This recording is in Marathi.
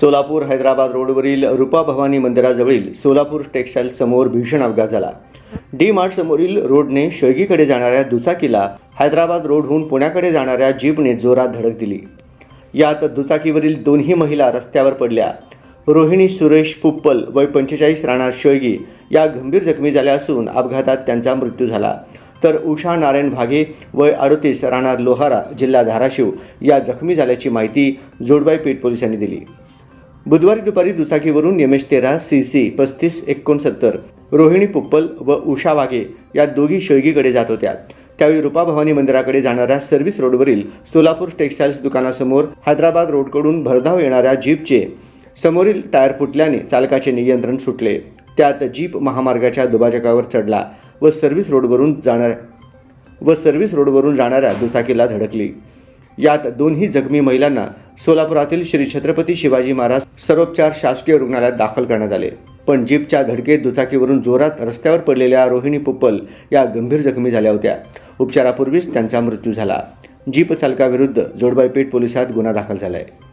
सोलापूर हैदराबाद रोडवरील रूपा भवानी मंदिराजवळील सोलापूर टेक्स्टाईल समोर भीषण अपघात झाला. डी मार्ट समोरील रोडने शेळगीकडे जाणाऱ्या दुचाकीला हैदराबाद रोडहून पुण्याकडे जाणाऱ्या जीपने जोरात धडक दिली. यात दुचाकीवरील दोन्ही महिला रस्त्यावर पडल्या. रोहिणी सुरेश पुप्पल वय पंचेचाळीस राहणार शेळगी या गंभीर जखमी झाल्या असून अपघातात त्यांचा मृत्यू झाला. तर उषा नारायण भागे वय अडतीस राहणार लोहारा जिल्हा धाराशिव या जखमी झाल्याची माहिती जोडबाई पेठ पोलिसांनी दिली. बुधवारी दुपारी दुचाकीवरून यमेश तेरा सी सी पस्तीस एकोणसत्तर रोहिणी पुप्पल व उषा वाघे या दोघी शेळगीकडे जात होत्या. त्यावेळी रुपा भवानी मंदिराकडे जाणाऱ्या सर्व्हिस रोडवरील सोलापूर टेक्स्टाईल्स दुकानासमोर हैदराबाद रोडकडून भरधाव येणाऱ्या जीपचे समोरील टायर फुटल्याने चालकाचे नियंत्रण सुटले. त्यात जीप महामार्गाच्या दुभाजकावर चढला व सर्व्हिस रोडवरून जाणाऱ्या व सर्व्हिस रोडवरून जाणाऱ्या दुचाकीला धडकली. यात दोन्ही जखमी महिलांना सोलापुरातील श्री छत्रपती शिवाजी महाराज सर्वोपचार शासकीय रुग्णालयात दाखल करण्यात आले. पण जीपच्या धडकेत दुचाकीवरून जोरात रस्त्यावर पडलेल्या रोहिणी पुप्पल या गंभीर जखमी झाल्या होत्या. उपचारापूर्वीच त्यांचा मृत्यू झाला. जीप चालकाविरुद्ध जोडबाईपेठ पोलिसात गुन्हा दाखल झाला आहे